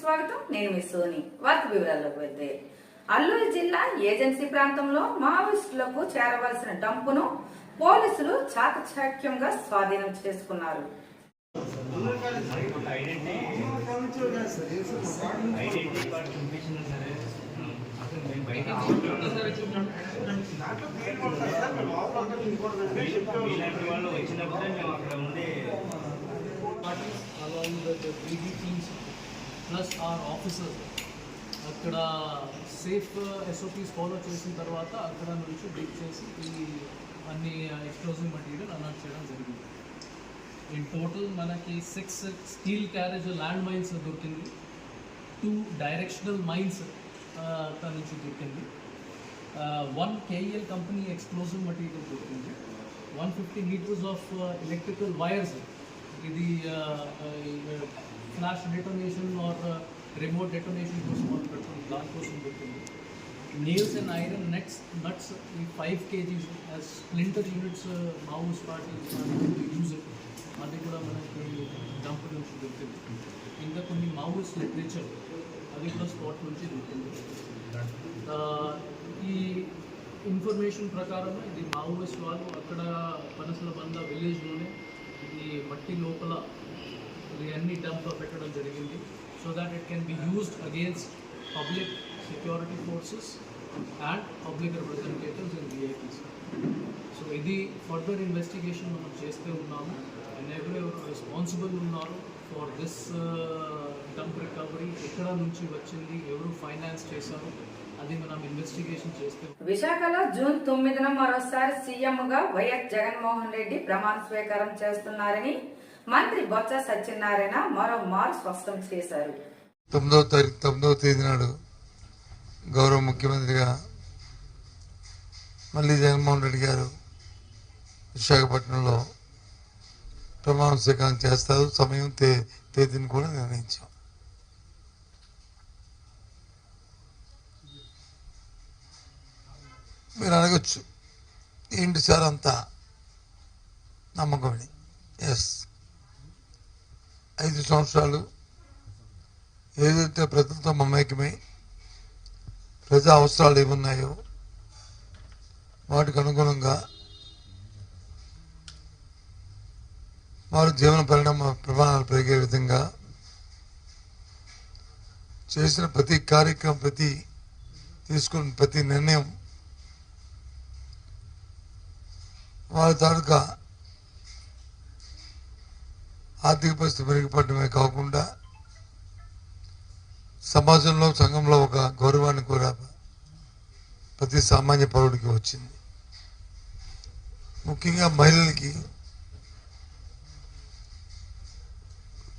స్వాగతం. నేను మీ సోని. వార్త వివరాల్లోకి వెళ్తే అల్లూరు జిల్లా ఏజెన్సీ ప్రాంతంలో మావోయిస్టులకు చేరవలసిన డంపును పోలీసులు చాకచక్యంగా స్వాధీనం చేసుకున్నారు. ఐడెంటిటీ కార్డు చూపించినా సరే అసలు మేము బయటికి మీలాంటి వాళ్ళు వచ్చినప్పుడే మేము అక్కడ ఉండి parties along with the BD teams plus or officer అక్కడ సేఫ్ ఎస్ఓపీస్ ఫాలో చేసిన తర్వాత అక్కడ నుంచి బ్రేక్ చేసి ఈ అన్ని ఎక్స్ప్లోజివ్ మెటీరియల్ అలర్ట్ చేయడం జరిగింది. ఇన్ టోటల్ మనకి six steel carriage land mines దొరికింది టూ డైరెక్షనల్ మైన్స్ అక్కడ నుంచి దొరికింది. One KEL company explosive material దొరికింది. One fifty metres of electrical wires ఇది uh, uh, flash detonation or remote detonation కోసం వాళ్ళు పెడుతుంది కోసం దొరికింది nails and iron nets nuts ఈ five KGs splinter units Maoist parties use అది కూడా మనకి డంప్ నుంచి దొరికింది ఇంకా కొన్ని మావుస్ లిటరేచర్ అది కూడా స్పాట్ నుంచి దొరికింది uh, ఈ ఇన్ఫర్మేషన్ ప్రకారం ఇది మావోయిస్ట్ వాళ్ళు అక్కడ పనసల బంద విలేజ్లోనే ఇది మట్టి లోపల ఇవన్నీ అన్ని పెట్టడం జరిగింది. So that it can be used against public security forces and public representatives and VIPs so ఇది ఫర్దర్ ఇన్వెస్టిగేషన్ మనం చేస్తూ ఉన్నాము. అండ్ ఎవరెవరు రెస్పాన్సిబుల్ ఉన్నారు ఫర్ దిస్ డంప్ రికవరీ ఎక్కడ నుంచి వచ్చింది ఎవరు ఫైనాన్స్ చేశారు అది మనం ఇన్వెస్టిగేషన్ చేస్తే విశాఖలో జూన్ తొమ్మిదిన మరోసారి సీఎంగా వైఎస్ జగన్మోహన్ రెడ్డి ప్రమాణ స్వీకారం చేస్తున్నారని మంత్రి బొత్స సత్యనారాయణ మరో మారు స్పష్టం చేశారు. తొమ్మిదవ తారీఖు తొమ్మిదవ తేదీ నాడు గౌరవ ముఖ్యమంత్రిగా మళ్ళీ జగన్మోహన్ రెడ్డి గారు విశాఖపట్నంలో ప్రమాణ స్వీకారం చేస్తారు. సమయం తే తేదీని కూడా నిర్ణయించాం. మీరు అడగచ్చు. ఏంటి సార్ అంతా నమ్మకమని? ఎస్ ఐదు సంవత్సరాలు ఏదైతే ప్రజలతో మమేకమై ప్రజా అవసరాలు ఏమున్నాయో వాటికి అనుగుణంగా వారి జీవన పరిణామ ప్రమాణాలు పెరిగే విధంగా చేసిన ప్రతి కార్యక్రమం ప్రతి తీసుకున్న ప్రతి నిర్ణయం వారి తాలూకా ఆర్థిక పరిస్థితి మెరుగుపడమే కాకుండా సమాజంలో సంఘంలో ఒక గౌరవాన్ని కూడా ప్రతి సామాన్య పౌరుడికి వచ్చింది. ముఖ్యంగా మహిళలకి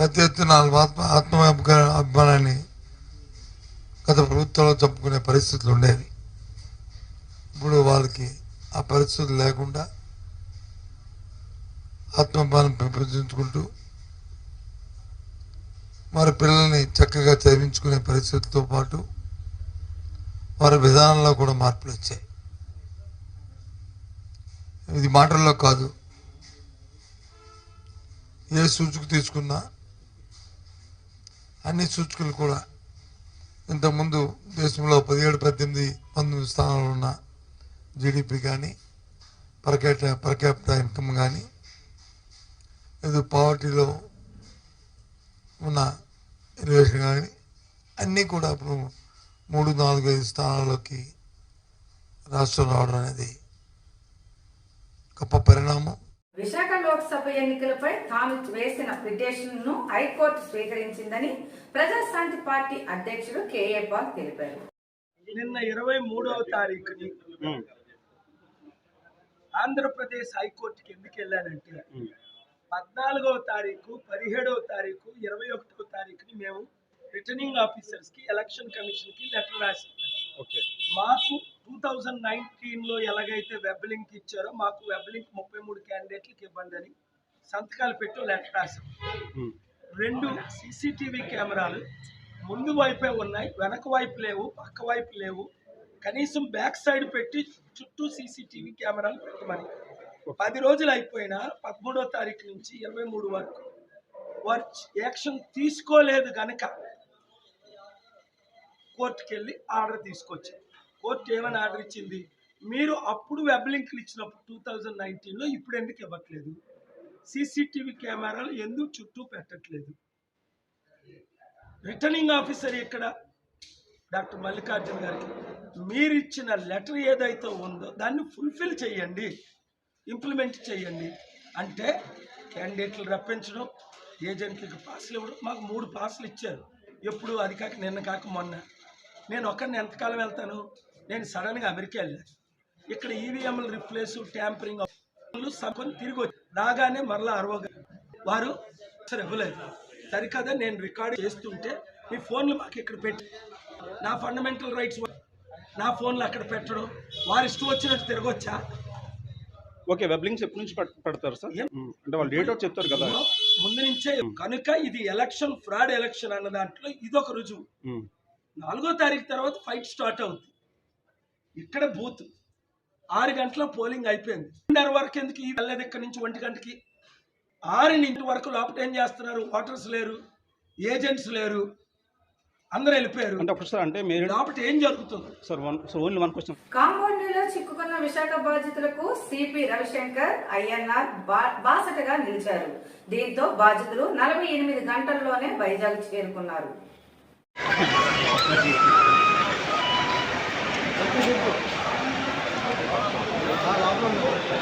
పెద్ద ఎత్తున ఆత్మ ఆత్మ అభిమానాన్ని గత ప్రభుత్వంలో చంపుకునే పరిస్థితులు ఉండేవి. ఇప్పుడు వాళ్ళకి ఆ పరిస్థితులు లేకుండా ఆత్మాభిమానం పెంపొందించుకుంటూ వారి పిల్లల్ని చక్కగా చదివించుకునే పరిస్థితితో పాటు వారి విధానంలో కూడా మార్పులు వచ్చాయి. ఇది మాటల్లో కాదు. ఏ సూచిక తీసుకున్నా అన్ని సూచికలు కూడా ఇంతకుముందు దేశంలో పదిహేడు పద్దెనిమిది పంతొమ్మిది స్థానాలు ఉన్న జీడిపి కానీ పర్కేట పర్కేప్ట ఇన్కమ్ కానీ ఏదో పావర్టీలో ఉన్న రిలేషన్ కానీ అన్నీ కూడా ఇప్పుడు మూడు నాలుగు ఐదు స్థానాల్లోకి రాష్ట్రం రావడం అనేది గొప్ప పరిణామం. విశాఖ లోక్సభ ఎన్నికలపై తాము వేసిన పిటిషన్ను హైకోర్టు స్వీకరించిందని ప్రజాశాంతి పార్టీ అధ్యక్షుడు కేఏ పాల్ తెలిపారు. నిన్న ఇరవై మూడవ తారీఖుని ఆంధ్రప్రదేశ్ హైకోర్టుకి ఎందుకు వెళ్ళానంటే పద్నాలుగవ తారీఖు పదిహేడవ తారీఖు ఇరవై ఒకటవ తారీఖుని మేము రిటర్నింగ్ ఆఫీసర్స్కి ఎలక్షన్ కమిషన్కి లెటర్ రాసాం మాకు టూ థౌజండ్ నైన్టీన్లో ఎలాగైతే వెబ్ లింక్ ఇచ్చారో మాకు వెబ్ లింక్ ముప్పై మూడు క్యాండిడేట్లకి ఇవ్వండి అని సంతకాలు పెట్టి లెటర్ రాసాం. రెండు సీసీటీవీ కెమెరాలు ముందు వైపే ఉన్నాయి వెనక వైపు లేవు పక్క వైపు లేవు. కనీసం బ్యాక్ సైడ్ పెట్టి చుట్టూ సీసీటీవీ కెమెరాలు పెట్టమని పది రోజులు అయిపోయినా పదమూడో తారీఖు నుంచి ఇరవై మూడు వరకు వారు యాక్షన్ తీసుకోలేదు కనుక కోర్టుకి వెళ్ళి ఆర్డర్ తీసుకొచ్చాం కోర్టు ఏమని ఆర్డర్ ఇచ్చింది? మీరు అప్పుడు వెబ్ లింక్లు ఇచ్చినప్పుడు టూ థౌజండ్ నైన్టీన్లో ఇప్పుడు ఎందుకు ఇవ్వట్లేదు? సీసీటీవీ కెమెరాలు ఎందుకు చుట్టూ పెట్టట్లేదు? రిటర్నింగ్ ఆఫీసర్ ఇక్కడ డాక్టర్ మల్లికార్జున గారికి. మీరు ఇచ్చిన లెటర్ ఏదైతే ఉందో దాన్ని ఫుల్ఫిల్ చేయండి. ఇంప్లిమెంట్ చేయండి. అంటే క్యాండిడేట్లు రప్పించడం ఏజెంట్లకు పాసులు ఇవ్వడం మాకు మూడు పాసులు ఇచ్చారు. ఎప్పుడు అది కాక నిన్న కాక మొన్న. నేను ఒక్కరిని ఎంతకాలం వెళ్తాను? నేను సడన్గా అమెరికా వెళ్ళాను. ఇక్కడ ఈవీఎంలు రిప్లేస్ ట్యాంపరింగ్ సగం తిరిగి వచ్చి రాగానే మరలా అరవగా వారు సరే ఇవ్వలేదు. సరికదా నేను రికార్డు చేస్తుంటే మీ ఫోన్లు మాకు ఇక్కడ పెట్టి నా ఫండమెంటల్ రైట్స్ నా ఫోన్లు అక్కడ పెట్టడం వారి ఇష్టం వచ్చినట్టు తిరగొచ్చా? ఓకే వెబ్ లింక్స్ ఎప్పటి నుంచి పెడతారు సార్. అంటే వాళ్ళు డేట్ అవుట్ చెప్తారు కదా. ముందు నుంచే కనుక ఇది ఎలక్షన్ ఫ్రాడ్ ఎలక్షన్ అన్న దాంట్లో ఇదొక రుజువు. మ్మ్. నాలుగో తారీఖు తర్వాత ఫైట్ స్టార్ట్ అవుతుంది ఇక్కడ బూత్. ఆరు గంటల పోలింగ్ అయిపోయింది. రెండున్నర వరకు ఎందుకు ఈ వెళ్ళదు ఇక్కడ నుంచి ఒంటి గంటకి? ఆరు నుంచి వరకు లోపల ఏం చేస్తున్నారు? ఓటర్స్ లేరు ఏజెంట్స్ లేరు అందరూ వెళ్ళిపోయారు. అంటే అంటే మీరు లోపల ఏం జరుగుతుంది? Sir one sir only one question. కాంపౌండ్లో చిక్కుకున్న విశాఖ బాధితులకు సిపి రవిశంకర్ ఐఎన్ఆర్ బా- బాసటగా నిలిచారు. దీంతో బాధితులు నలభై ఎనిమిది గంటల్లోనే వైజాగ్ చేరుకున్నారు. కంబోడియా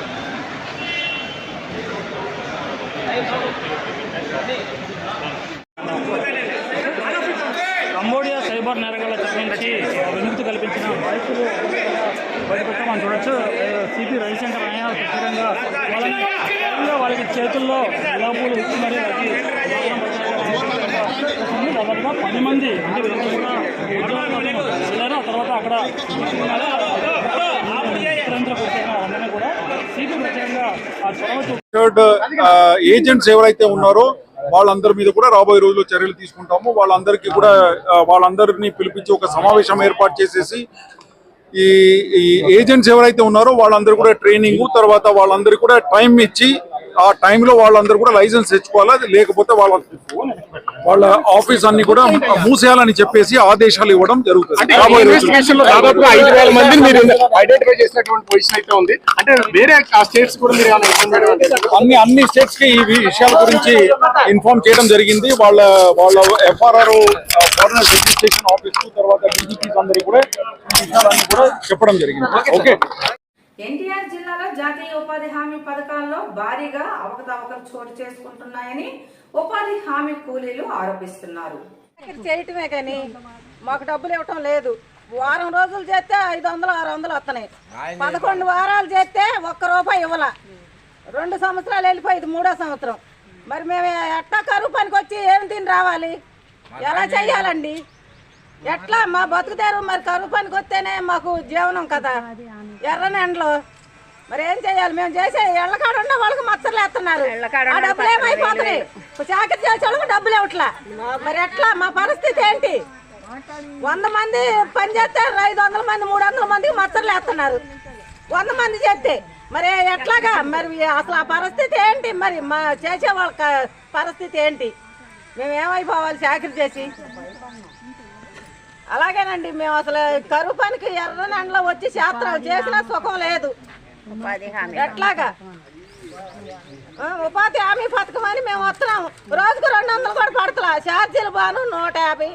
సైబర్ నేరగాళ్ళ చట్టం నుంచి విముక్తి కల్పించిన బాధితులు బయటపెట్ట మనం చూడొచ్చు. సిపి రవిశంకర్ ఆయన ప్రత్యేకంగా వాళ్ళని వాళ్ళకి చేతుల్లో గులాబీలు ఇచ్చి మరి దాదాపుగా పది మంది అంటే వెళ్ళారు. ఆ తర్వాత అక్కడ కూడా సిపి ప్రత్యేకంగా ఏజెంట్స్ ఎవరైతే ఉన్నారో వాళ్ళందరి మీద కూడా రాబోయే రోజుల్లో చర్యలు తీసుకుంటాము. వాళ్ళందరికీ కూడా వాళ్ళందరినీ పిలిపించి ఒక సమావేశం ఏర్పాటు చేసేసి ఈ ఈ ఏజెంట్స్ ఎవరైతే ఉన్నారో వాళ్ళందరూ కూడా ట్రైనింగ్ తర్వాత వాళ్ళందరికీ కూడా టైం ఇచ్చి ఆ టైంలో వాళ్ళందరూ కూడా లైసెన్స్ తెచ్చుకోవాలి? అది లేకపోతే వాళ్ళ వాళ్ళ ఆఫీస్ అన్ని కూడా మూసేయాలని చెప్పేసి ఆదేశాలు ఇవ్వడం జరుగుతుంది. అన్ని అన్ని స్టేట్స్కి ఈ విషయాల గురించి ఇన్ఫార్మ్ చేయడం జరిగింది. వాళ్ళ వాళ్ళ ఎఫ్ఆర్ఆర్ ఫారెన్ రిజిస్ట్రేషన్ ఆఫీస్ తర్వాత డీజీపీస్ అందరికి కూడా ఈ విషయాలన్నీ కూడా చెప్పడం జరిగింది. ఓకే జిల్లాలో జాతీయ ఉపాధి హామీ పథకాల్లో భారీగా అవకతవకలు చోటు చేసుకుంటున్నాయని ఉపాధి హామీ కూలీలు ఆరోపిస్తున్నారు. చేయటమే కానీ మాకు డబ్బులు ఇవ్వటం లేదు. వారం రోజులు చేస్తే ఐదు వందలు ఆరు వందలు వస్తున్నాయి. పదకొండు వారాలు చేస్తే ఒక్క రూపాయి ఇవ్వాల. రెండు సంవత్సరాలు వెళ్ళిపోయింది మూడో సంవత్సరం. మరి మేము ఎట్టా కరువు పనికి వచ్చి ఏమి తిని రావాలి? ఎలా చెయ్యాలండి ఎట్లా మా బతుకుతారు మరి కరువు పనికి వస్తేనే మాకు జీవనం కదా? ఎర్రని ఎండలో మరి ఏం చేయాలి? మేము చేసే ఎళ్ళకాడ ఉన్న వాళ్ళకి మచ్చలు వేస్తున్నారు ఆ డబ్బులు ఏమైపోతున్నాయి? చాకరీ చేసే వాళ్ళకి డబ్బులు ఇవ్వట్లా. మరి ఎట్లా? మా పరిస్థితి ఏంటి? వంద మంది పని చేస్తే ఐదు వందల మంది మూడు వందల మందికి మచ్చలు వేస్తున్నారు వంద మంది చేస్తే. మరి ఎట్లాగా? మరి అసలు ఆ పరిస్థితి ఏంటి? మరి మా చేసే వాళ్ళ పరిస్థితి ఏంటి? మేము ఏమైపోవాలి చాకరీ చేసి? అలాగేనండి. మేము అసలు కరువు పనికి ఎర్రని ఎండలో వచ్చి శాస్త్రాలు చేసినా సుఖం లేదు. ఎట్లాగా? ఉపాధి హామీ పథకం అని మేము వస్తున్నాము. రోజుకు రెండు వందలు కూడా పడతలా. ఛార్జీలు బాను నూట యాభై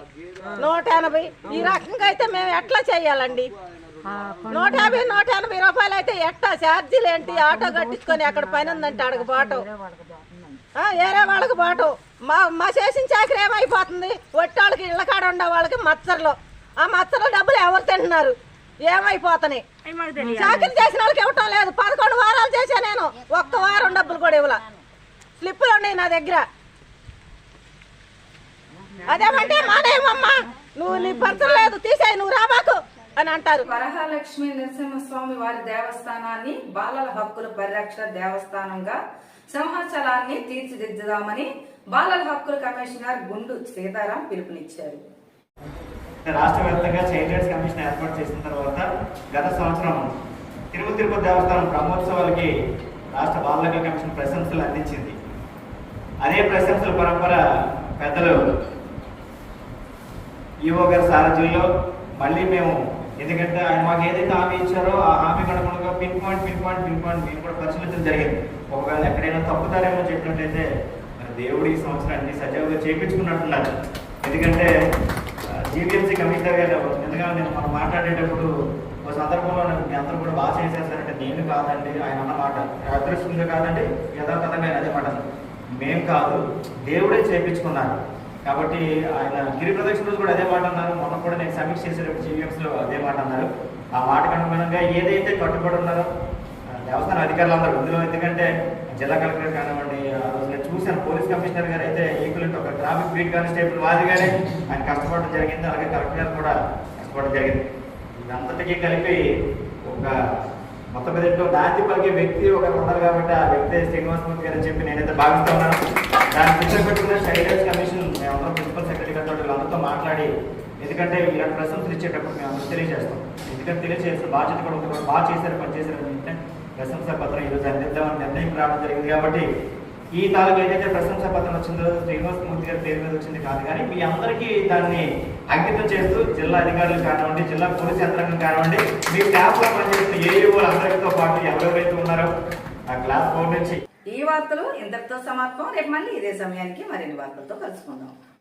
నూట ఎనభై. ఈ రకంగా అయితే మేము ఎట్లా చేయాలండి? నూట యాభై నూట ఎనభై రూపాయలు అయితే ఎట్టా? ఛార్జీలు ఏంటి? ఆటో కట్టించుకొని అక్కడ పని ఉందంటే అడగ బాటో. వేరే ఏరే వాళ్ళకి బాటో. మా మా చేసిన చాకరీ ఏమైపోతుంది? ఒట్టాళ్ళకి ఇళ్ళ కాడ ఉండే వాళ్ళకి మచ్చర్లు. ఆ మచ్చర్ల డబ్బులు ఎవరు తింటున్నారు? ఏమైపోతున్నాయి చాకరీ చేసిన వాళ్ళకి ఇవ్వటం లేదు. పదకొండు వారాలు చేశా నేను. ఒక్క వారం డబ్బులు కూడా ఇవ్వాల. స్లిప్పులు ఉన్నాయి నా దగ్గర. అదేమంటే మానేయమమ్మా నువ్వు నీ పరిచయం లేదు తీసేయి నువ్వు రాబాకు అని అంటారు. వరహాలక్ష్మి నరసింహస్వామి వారి దేవస్థానాన్ని బాలల హక్కుల పరిరక్షణ దేవస్థానంగా సింహాచలాన్ని తీర్చిదిద్దుదామని బాలల హక్కుల కమిషనర్ గుండు సీతారాం పిలుపునిచ్చారు. రాష్ట్ర వ్యాప్తంగా చైల్డ్ రైట్స్ కమిషన్ ఏర్పాటు చేసిన తర్వాత గత సంవత్సరం తిరుమల తిరుపతి దేవస్థానం బ్రహ్మోత్సవాలకి రాష్ట్ర బాలకల కమిషన్ ప్రశంసలు అందించింది. అదే ప్రశంసల పరంపర పెద్దలు ఈఓ గారి సారథ్యంలో మళ్ళీ మేము ఎందుకంటే ఆయన మాకు ఏదైతే హామీ ఇచ్చారో ఆ హామీ కనుక pin point pin point pin point మేము కూడా పరిశీలించడం జరిగింది. ఒకవేళ ఎక్కడైనా తప్పుతారేమో చెప్పినట్టయితే మరి దేవుడు ఈ సంవత్సరాన్ని సజావుగా చేయించుకున్నట్టున్నారు ఎందుకంటే జీవీఎంసీ కమిషనర్ గారు ఎందుకంటే నేను మనం మాట్లాడేటప్పుడు ఒక సందర్భంలో మీ అందరూ కూడా బాగా చేసేసారంటే నేను కాదండి ఆయన అన్నమాట. అదృష్టంగా కాదండి యథాతథంగా ఆయన అదే మాట. మేం కాదు దేవుడే చేపించుకున్నారు. కాబట్టి ఆయన గిరి ప్రదక్షిణ రోజు కూడా అదే మాట అన్నారు. మొన్న కూడా నేను సమీక్ష చేసేటప్పుడు GVMs అదే మాట అన్నారు. ఆ మాటకు అనుగుణంగా ఏదైతే కట్టుబడి ఉన్నారో దేవస్థాన అధికారులు అందరూ ఇందులో ఎందుకంటే జిల్లా కలెక్టర్ కానివ్వండి చూశాను. పోలీస్ కమిషనర్ గారు అయితే ఈక్వలెంట్ ఒక ట్రాఫిక్ బీట్ కానిస్టేబుల్ మాదిరిగానే ఆయన కష్టపడడం జరిగింది. అలాగే కలెక్టర్ గారు కూడా కష్టపడడం జరిగింది. ఇదంతటికీ కలిపి ఒక మొత్తం మీద ఇంట్లో నాంది పలికే వ్యక్తి ఒకరు ఉన్నారు కాబట్టి ఆ వ్యక్తి శ్రీనివాసమూర్తి గారు అని చెప్పి నేనైతే భావిస్తా ఉన్నాను. దాన్ని దృష్టిలో పెట్టుకున్న చైల్డ్ కమిషన్ మేమందరం ప్రిన్సిపల్ సెక్రటరీ గారితో వీళ్ళందరితో మాట్లాడి ఎందుకంటే ఇలాంటి ప్రశ్నలు ఇచ్చేటప్పుడు మేము అందరూ తెలియజేస్తాం. ఎందుకంటే తెలియజేస్తే బాధ్యత కూడా ఉంది. కూడా బాగా చేశారు పనిచేశారు అంటే ప్రశంసా పత్రం ఈరోజు అందిద్దామని నిర్ణయం రావడం జరిగింది కాబట్టి ఈ తాలూకు ఏదైతే ప్రశంసా పత్రం వచ్చిందో శ్రీనివాసమూర్తి గారి పేరు మీద వచ్చింది కాదు కానీ మీ అందరికీ దాన్ని అంకితం చేస్తూ జిల్లా అధికారులు కానివ్వండి జిల్లా పోలీస్ యంత్రాంగం కానివ్వండి మీ స్టాఫ్లో పనిచేస్తున్న ఏఈఓ అందరితో పాటు ఎవరెవరైతే ఉన్నారో ఆ క్లాస్ ఫోర్ నుంచి. ఈ వార్తలు ఇంతటితో సమాప్తం. రేపు మళ్ళీ ఇదే సమయానికి మరిన్ని వార్తలతో కలుసుకుందాం.